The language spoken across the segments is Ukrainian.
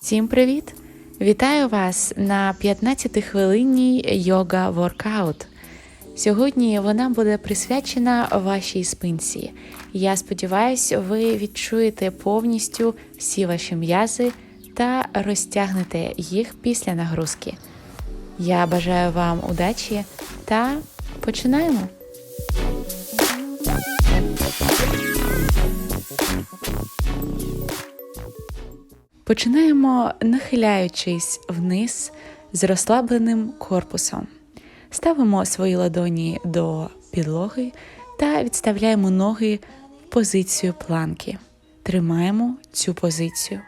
Всім привіт! Вітаю вас на 15-хвилинній йога воркаут. Сьогодні вона буде присвячена вашій спинці. Я сподіваюся, ви відчуєте повністю всі ваші м'язи та розтягнете їх після нагрузки. Я бажаю вам удачі та починаємо! Починаємо нахиляючись вниз з розслабленим корпусом. Ставимо свої ладоні до підлоги та відставляємо ноги в позицію планки. Тримаємо цю позицію.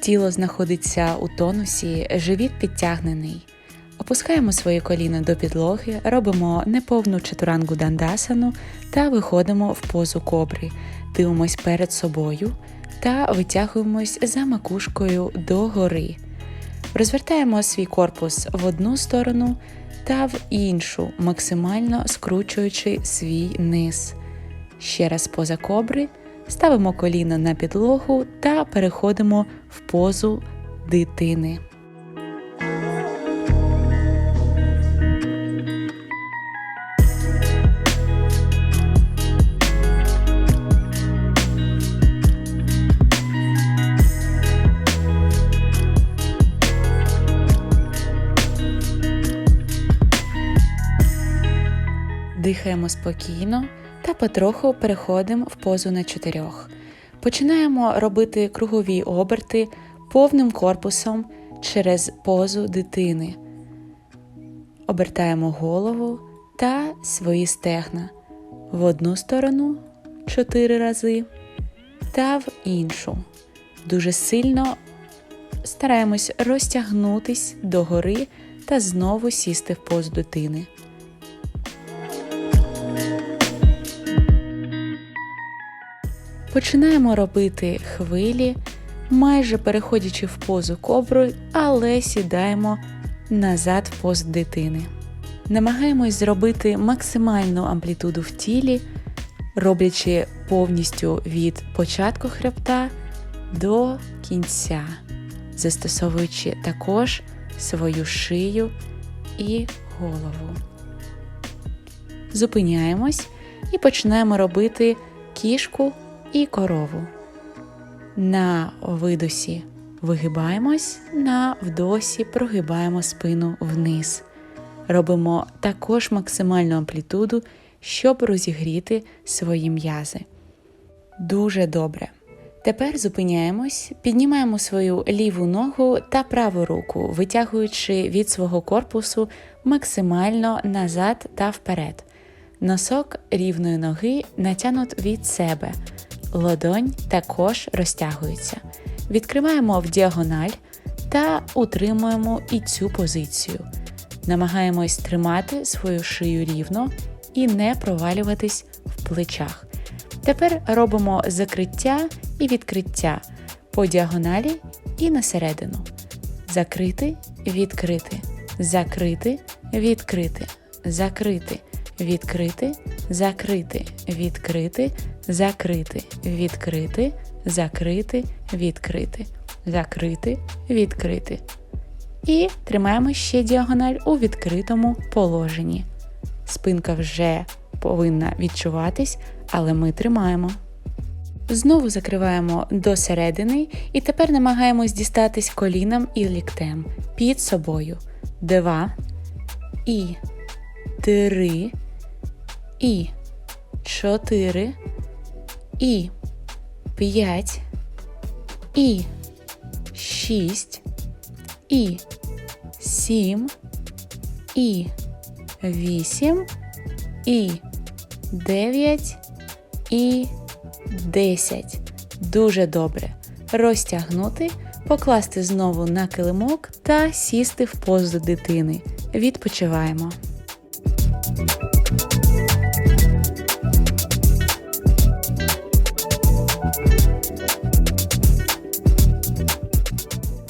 Тіло знаходиться у тонусі, живіт підтягнений. Опускаємо свої коліна до підлоги, робимо неповну чатурангу дандасану та виходимо в позу кобри, дивимось перед собою та витягуємось за макушкою догори. Розвертаємо свій корпус в одну сторону та в іншу, максимально скручуючи свій низ. Ще раз поза кобри, ставимо коліна на підлогу та переходимо в позу дитини. Дихаємо спокійно та потроху переходимо в позу на чотирьох. Починаємо робити кругові оберти повним корпусом через позу дитини. Обертаємо голову та свої стегна в одну сторону 4 рази та в іншу. Дуже сильно стараємось розтягнутись догори та знову сісти в позу дитини. Починаємо робити хвилі, майже переходячи в позу кобру, але сідаємо назад в позу дитини. Намагаємось зробити максимальну амплітуду в тілі, роблячи повністю від початку хребта до кінця, застосовуючи також свою шию і голову. Зупиняємось і починаємо робити кішку і корову. На видосі вигибаємось, на вдосі прогибаємо спину вниз. Робимо також максимальну амплітуду, щоб розігріти свої м'язи. Дуже добре. Тепер зупиняємось, піднімаємо свою ліву ногу та праву руку, витягуючи від свого корпусу максимально назад та вперед. Носок рівної ноги натянут від себе. Ладонь також розтягується. Відкриваємо в діагональ та утримуємо і цю позицію. Намагаємось тримати свою шию рівно і не провалюватись в плечах. Тепер робимо закриття і відкриття по діагоналі і на середину. Закрити, відкрити, закрити, відкрити, закрити, відкрити, закрити, відкрити, закрити, відкрити, закрити, відкрити, закрити, відкрити. І тримаємо ще діагональ у відкритому положенні. Спинка вже повинна відчуватись, але ми тримаємо. Знову закриваємо до середини і тепер намагаємось дістатись коліном і ліктем під собою. Два і три і чотири і п'ять і шість і сім і вісім і дев'ять і десять. Дуже добре. Розтягнути, покласти знову на килимок та сісти в позу дитини. Відпочиваємо.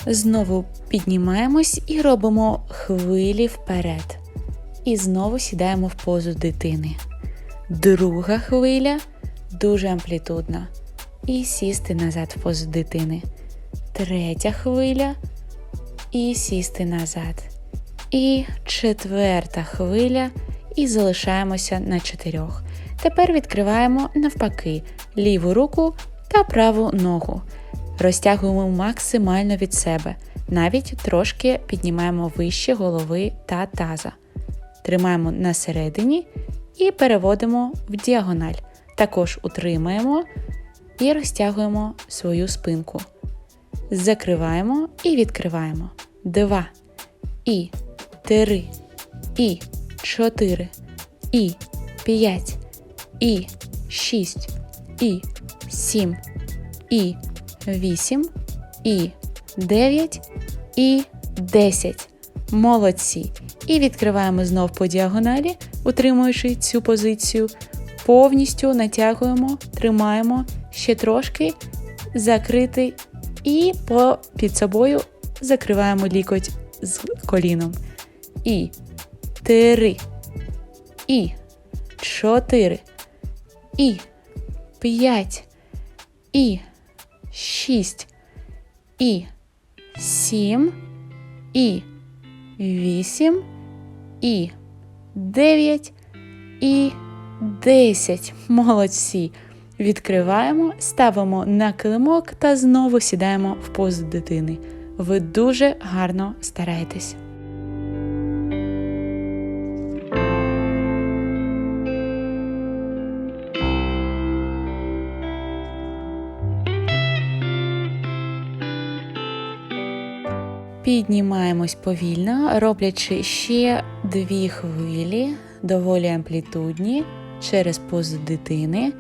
Знову піднімаємось і робимо хвилі вперед. І знову сідаємо в позу дитини. Друга хвиля дуже амплітудно. І сісти назад в позу дитини. Третя хвиля. І сісти назад. І четверта хвиля. І залишаємося на чотирьох. Тепер відкриваємо навпаки ліву руку та праву ногу. Розтягуємо максимально від себе, навіть трошки піднімаємо вище голови та таза. Тримаємо на середині і переводимо в діагональ. Також утримаємо і розтягуємо свою спинку. Закриваємо і відкриваємо. Два. І три. І чотири. І п'ять. І шість. І сім. І вісім. І дев'ять. І десять. Молодці. І відкриваємо знов по діагоналі, утримуючи цю позицію. Повністю натягуємо, тримаємо ще трошки, закритий і по під собою закриваємо лікоть з коліном. І три. І чотири. І п'ять. І шість. І сім. І вісім. І дев'ять. І десять. Молодці. Відкриваємо, ставимо на килимок та знову сідаємо в позу дитини. Ви дуже гарно стараєтесь. Піднімаємось повільно, роблячи ще дві хвилі, доволі амплітудні, через позу дитини.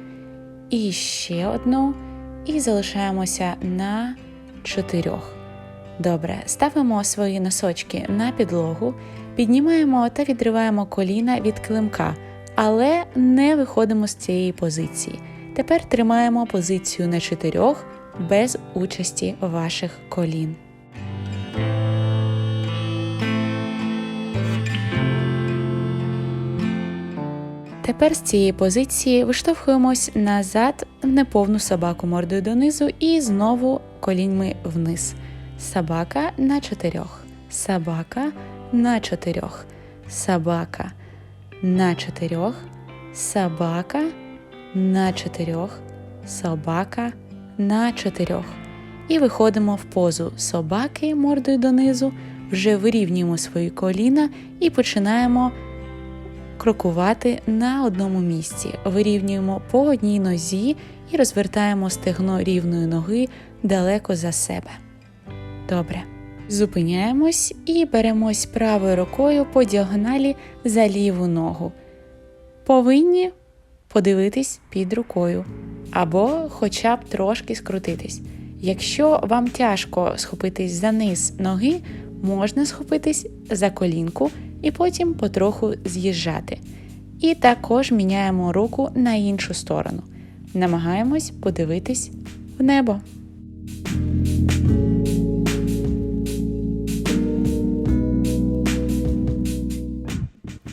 І ще одну. І залишаємося на чотирьох. Добре, ставимо свої носочки на підлогу, піднімаємо та відриваємо коліна від килимка, але не виходимо з цієї позиції. Тепер тримаємо позицію на чотирьох без участі ваших колін. Тепер з цієї позиції виштовхуємось назад в неповну собаку мордою донизу і знову коліньми вниз. Собака на чотирьох. Собака на чотирьох. Собака на чотирьох. Собака на чотирьох. Собака на чотирьох. І виходимо в позу собаки мордою донизу, вже вирівнюємо свої коліна і починаємо крокувати на одному місці. Вирівнюємо по одній нозі і розвертаємо стегно рівної ноги далеко за себе. Добре. Зупиняємось і беремось правою рукою по діагоналі за ліву ногу. Повинні подивитись під рукою або хоча б трошки скрутитись. Якщо вам тяжко схопитись за низ ноги, можна схопитись за колінку і потім потроху з'їжджати. І також міняємо руку на іншу сторону. Намагаємось подивитись в небо.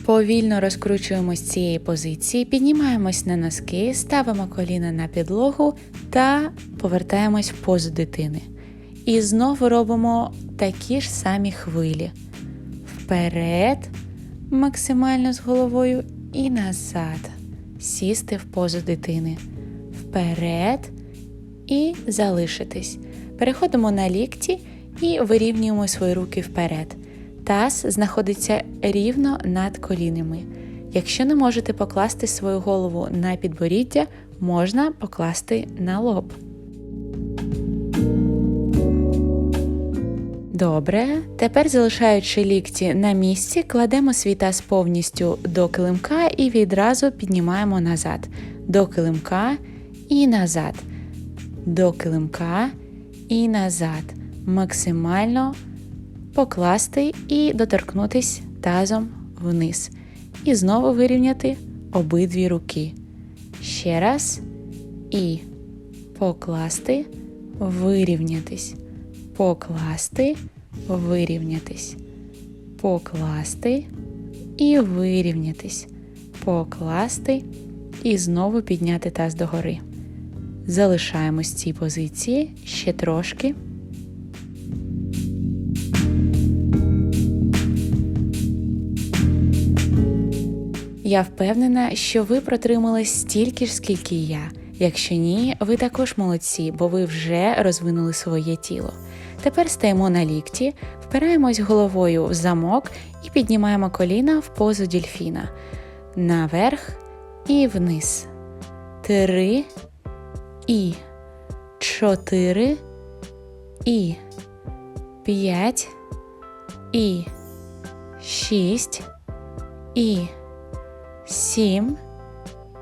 Повільно розкручуємо з цієї позиції, піднімаємось на носки, ставимо коліна на підлогу та повертаємось в позу дитини. І знову робимо такі ж самі хвилі. Вперед, максимально з головою, і назад. Сісти в позу дитини. Вперед і залишитись. Переходимо на лікті і вирівнюємо свої руки вперед. Таз знаходиться рівно над колінами. Якщо не можете покласти свою голову на підборіддя, можна покласти на лоб. Добре. Тепер, залишаючи лікті на місці, кладемо свій таз повністю до килимка і відразу піднімаємо назад. До килимка і назад. До килимка і назад. Максимально покласти і доторкнутись тазом вниз. І знову вирівняти обидві руки. Ще раз. І покласти, вирівнятись. Покласти, вирівнятись. Покласти і вирівнятись. Покласти і знову підняти таз догори. Залишаємось в цій позиції ще трошки. Я впевнена, що ви протримались стільки ж, скільки я. Якщо ні, ви також молодці, бо ви вже розвинули своє тіло. Тепер стаємо на лікті, впираємось головою в замок і піднімаємо коліна в позу дільфіна. Наверх і вниз. Три і чотири і п'ять і шість і сім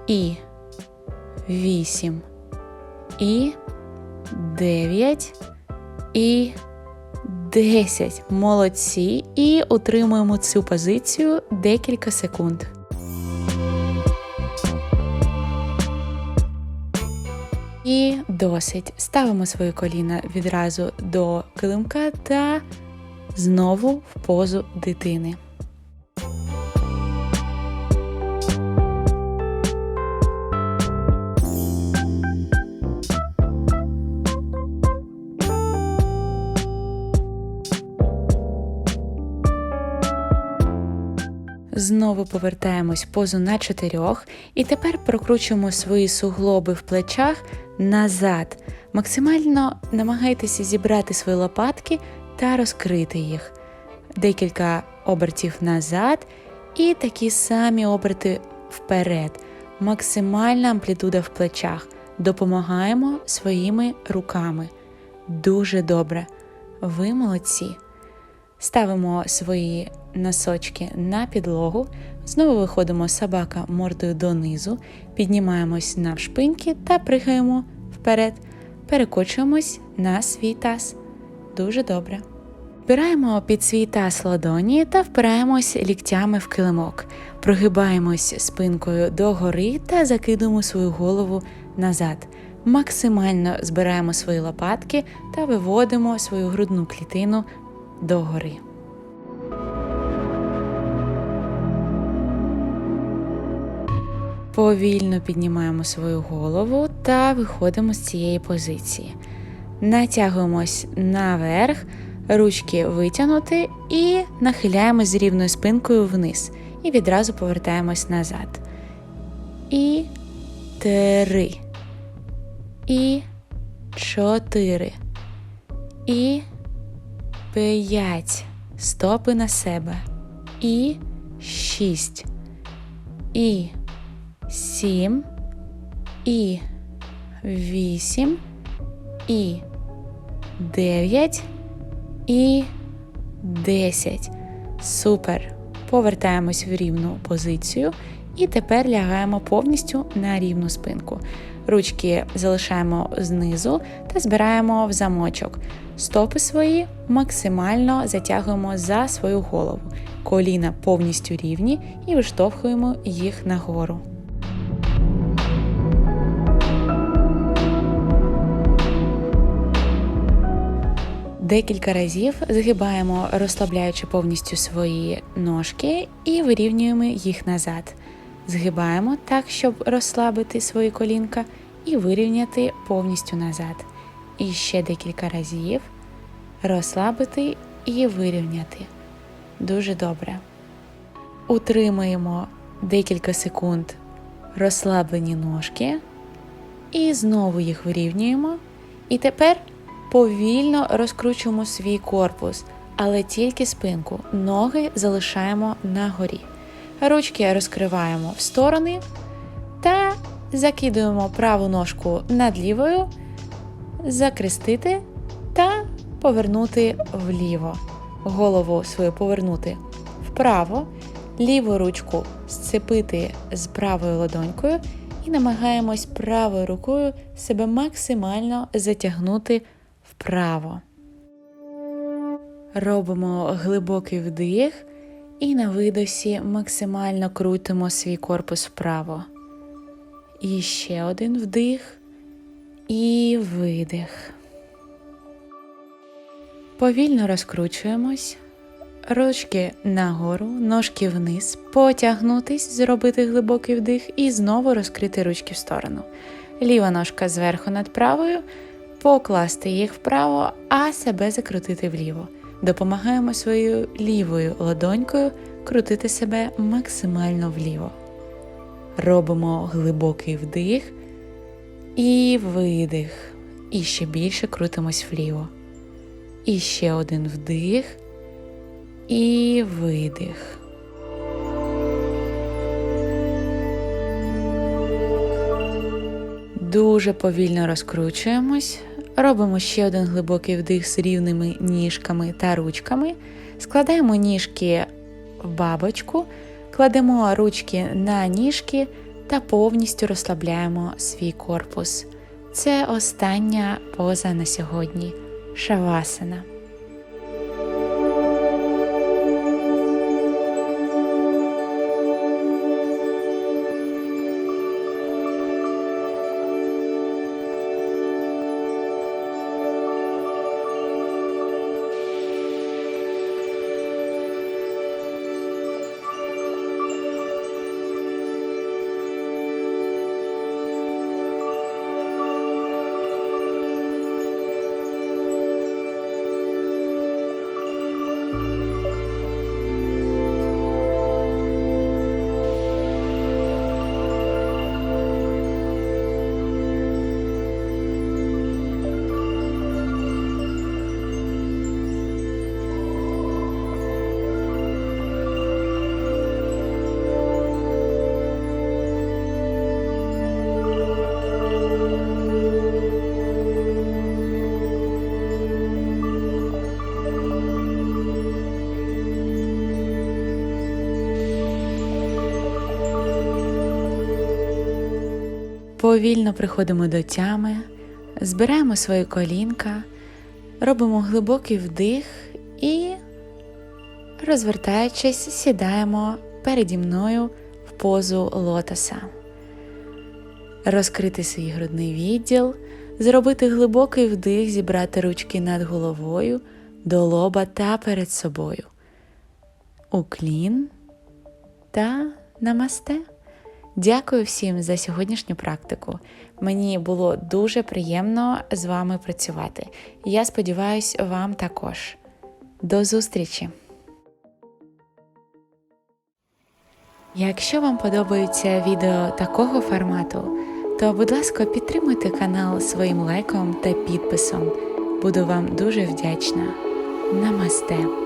і вісім і дев'ять і десять. Молодці. І утримуємо цю позицію декілька секунд. І досить. Ставимо свої коліна відразу до килимка та знову в позу дитини. Знову повертаємось позу на чотирьох, і тепер прокручуємо свої суглоби в плечах назад. Максимально намагайтеся зібрати свої лопатки та розкрити їх. Декілька обертів назад і такі самі оберти вперед. Максимальна амплітуда в плечах. Допомагаємо своїми руками. Дуже добре. Ви молодці. Ставимо свої носочки на підлогу, знову виходимо собака мордою донизу, піднімаємось навшпиньки та пригаємо вперед, перекочуємось на свій таз. Дуже добре. Впираємо під свій таз ладоні та впираємось ліктями в килимок, прогибаємось спинкою догори та закидуємо свою голову назад. Максимально збираємо свої лопатки та виводимо свою грудну клітину догори. Повільно піднімаємо свою голову та виходимо з цієї позиції. Натягуємось наверх, ручки витягнути і нахиляємось з рівною спинкою вниз. І відразу повертаємось назад. І три. І чотири. І п'ять. Стопи на себе. І шість. І сім. І вісім. І дев'ять. І десять. Супер. Повертаємось в рівну позицію. І тепер лягаємо повністю на рівну спинку. Ручки залишаємо знизу та збираємо в замочок. Стопи свої максимально затягуємо за свою голову. Коліна повністю рівні і виштовхуємо їх нагору. Декілька разів згибаємо, розслабляючи повністю свої ножки і вирівнюємо їх назад. Згибаємо так, щоб розслабити свої колінка і вирівняти повністю назад. І ще декілька разів розслабити і вирівняти. Дуже добре. Утримуємо декілька секунд розслаблені ножки. І знову їх вирівнюємо. І тепер повільно розкручуємо свій корпус, але тільки спинку. Ноги залишаємо на горі. Ручки розкриваємо в сторони та закидуємо праву ножку над лівою, закрестити та повернути вліво. Голову свою повернути вправо, ліву ручку сцепити з правою ладонькою і намагаємось правою рукою себе максимально затягнути вправо. Робимо глибокий вдих і на видосі максимально крутимо свій корпус вправо. І ще один вдих і видих. Повільно розкручуємось, Ручки нагору, ножки вниз, потягнутись, зробити глибокий вдих і знову розкрити ручки в сторону. Ліва ножка зверху над правою, покласти їх вправо, а себе закрутити вліво. Допомагаємо своєю лівою ладонькою крутити себе максимально вліво. Робимо глибокий вдих і видих. І ще більше крутимось вліво. І ще один вдих і видих. Дуже повільно розкручуємось. Робимо ще один глибокий вдих з рівними ніжками та ручками. Складаємо ніжки в бабочку, кладемо ручки на ніжки та повністю розслабляємо свій корпус. Це остання поза на сьогодні шавасана. Повільно приходимо до тями, збираємо свої колінка, робимо глибокий вдих і, розвертаючись, сідаємо переді мною в позу лотоса. Розкрити свій грудний відділ, зробити глибокий вдих, зібрати ручки над головою, до лоба та перед собою. Уклін та намасте. Дякую всім за сьогоднішню практику. Мені було дуже приємно з вами працювати. Я сподіваюся, вам також. До зустрічі! Якщо вам подобаються відео такого формату, то, будь ласка, підтримуйте канал своїм лайком та підписом. Буду вам дуже вдячна. Намасте!